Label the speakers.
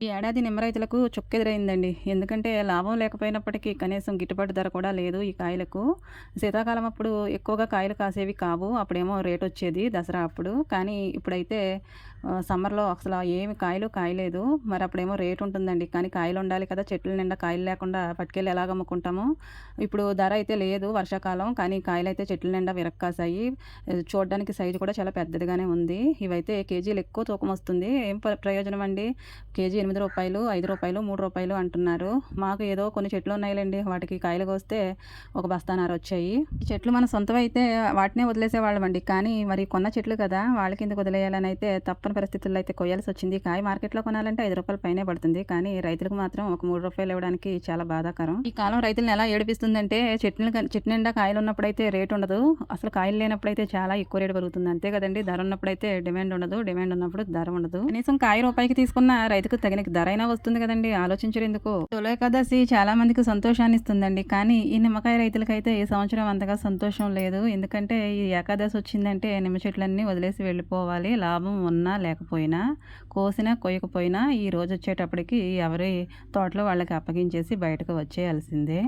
Speaker 1: ఈ ఏడాది నిమ్మ రైతులకు చుక్కెదురైందండి. ఎందుకంటే లాభం లేకపోయినప్పటికీ కనీసం గిట్టుబాటు ధర కూడా లేదు ఈ కాయలకు. శీతాకాలం అప్పుడు ఎక్కువగా కాయలు కాసేవి కావు. అప్పుడేమో రేట్ వచ్చేది దసరా అప్పుడు. కానీ ఇప్పుడైతే సమ్మర్‌లో అసలు ఏమి కాయలు కాయలేదు. మరి అప్పుడేమో రేట్ ఉంటుందండి. కానీ కాయలు ఉండాలి కదా! చెట్ల నిండా కాయలు లేకుండా పట్టుకెళ్ళి ఎలాగ అమ్ముకుంటాము? ఇప్పుడు ధర అయితే లేదు వర్షాకాలం. కానీ కాయలు అయితే చెట్ల నిండా విరక్కాసాయి. చూడడానికి చూడ్డానికి సైజు కూడా చాలా పెద్దదిగానే ఉంది. ఇవైతే కేజీలు ఎక్కువ తూకం వస్తుంది. ఏం ప్ర ప్రయోజనం అండి? కేజీ ఎనిమిది రూపాయలు ఐదు రూపాయలు మూడు రూపాయలు అంటున్నారు. మాకు ఏదో కొన్ని చెట్లు ఉన్నాయిలేండి వాటికి కాయలు కోస్తే ఒక బస్తాన్నర వచ్చాయి. చెట్లు మన సొంతమయితే వాటినే వదిలేసేవాళ్ళమండి. కానీ మరి కొన్న చెట్లు కదా! వాళ్ళకెందుకు వదిలేయాలని అయితే తప్పని పరిస్థితుల్లో అయితే కొయ్యాల్సొచ్చింది. కాయ మార్కెట్‌లో కొనాలంటే ఐదు రూపాయల పైనే పడుతుంది. కానీ రైతులకు మాత్రం ఒక మూడు రూపాయలు ఇవ్వడానికి చాలా బాధాకరం. ఈ కాలం రైతులను ఎలా ఏడిపిస్తుందంటే చెట్లు చెట్టు నిండా అయితే రేట్ ఉండదు. అసలు కాయలు లేనప్పుడైతే చాలా ఎక్కువ రేటు పెరుగుతుంది అంతే కదండీ! ధర ఉన్నప్పుడైతే డిమాండ్ ఉండదు. డిమాండ్ ఉన్నప్పుడు ధర ఉండదు. కనీసం కాయ రూపాయికి తీసుకున్న రైతుకు తగిన అయినా వస్తుంది కదండీ! ఆలోచించరెందుకు? తొలి ఏకాదశి చాలా మందికి సంతోషాన్ని ఇస్తుందండి. కానీ ఈ నిమ్మకాయ రైతులకైతే ఈ సంవత్సరం అంతగా సంతోషం లేదు. ఎందుకంటే ఈ ఏకాదశి వచ్చిందంటే నిమ్మ చెట్లన్నీ వదిలేసి వెళ్ళిపోవాలి. లాభం ఉన్నా లేకపోయినా, కోసినా కొయ్యకపోయినా ఈ రోజు వచ్చేటప్పటికి ఎవరి తోటలో వాళ్ళకి అప్పగించేసి బయటకు వచ్చేయాల్సిందే.